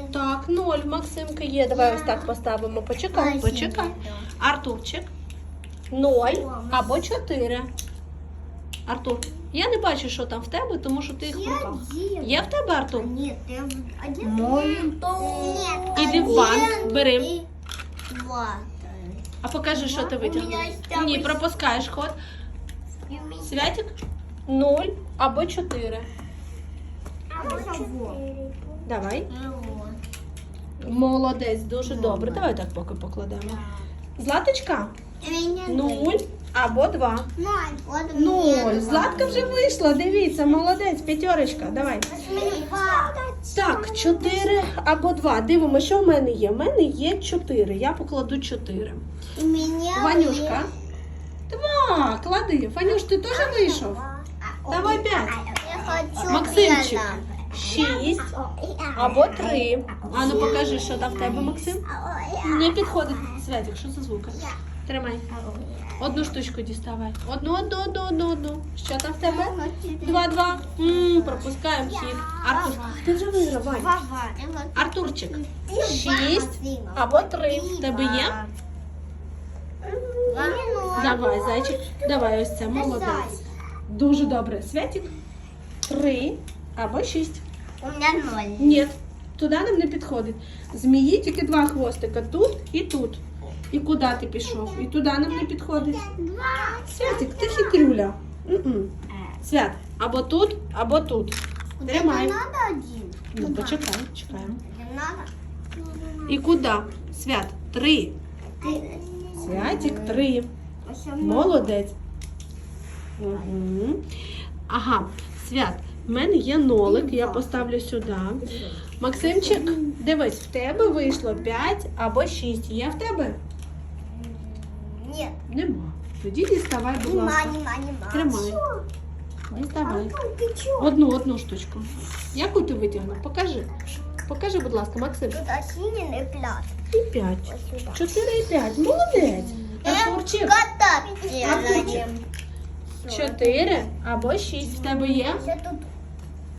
Ноль. Так, ноль. Максимка є. Давай ось так поставимо. Почекай, почекай. Артурчик. Ноль або чотири. Артур, я не бачу, що там в тебе, тому що ти їх в руках. Є в тебе, Артур? Нет, я один. Ноль. Нет. Іди в банк, бери. И два. А покажи, що ти У мене витягнув. там Ні, ось- пропускаєш ход. И у меня- Святик? Нуль або чотири. А вот. Давай. Молодець, дуже добре. Давай так поки покладемо. Златочка? Нуль або два. Нуль. Златка вже вийшла. Дивіться, молодець, п'ятерочка. Давай. Так, чотири або два. Дивимося, що в мене є. В мене є чотири. Я покладу чотири. Ванюшка. Два. Клади. Ванюш, ти теж вийшов? Давай п'ять. Максимчик. Шість або три. А ну покажи, що там в тебе, Максим. Не підходить. Святик, що за звуки? Тримай. Одну штучку діставай. Одну, одну, одну, одну, одну. Що там в тебе? Два, два. М, Пропускаємо хід. Артур, ти вже виграв, Артурчик. Шість або три. В тебе є? Давай, зайчик. Давай ось це, молодець. Дуже добре. Святик. Три або шість. У меня ноль. Ні, туди нам не підходить. Змії тільки два хвостика. Тут і тут. І куди ти пішов? І туди нам не підходить. Святик, ти хитрюля. Свят, або тут, або тут. Тримай. Ну, почекай, чекаємо. І куди? Свят, три. Святик, три. Молодець. Угу. Ага, Свят, в мене є нолик, я поставлю сюди. Максимчик, дивись, в тебе вийшло 5 або 6. Є в тебе? Нет. Нема. Тоді діставай, будь Нема, ласка. нема, нема. Тримай. Діставай. Антон? Одну, одну штучку. Яку ти витягнув? Покажи. Покажи, будь ласка, Максим. Тут и пляж. І 5. Вот сюда. 4 і 5. Молодець. Артурчик, Кота Артурчик. 4 або 6 в тебе є? Я тут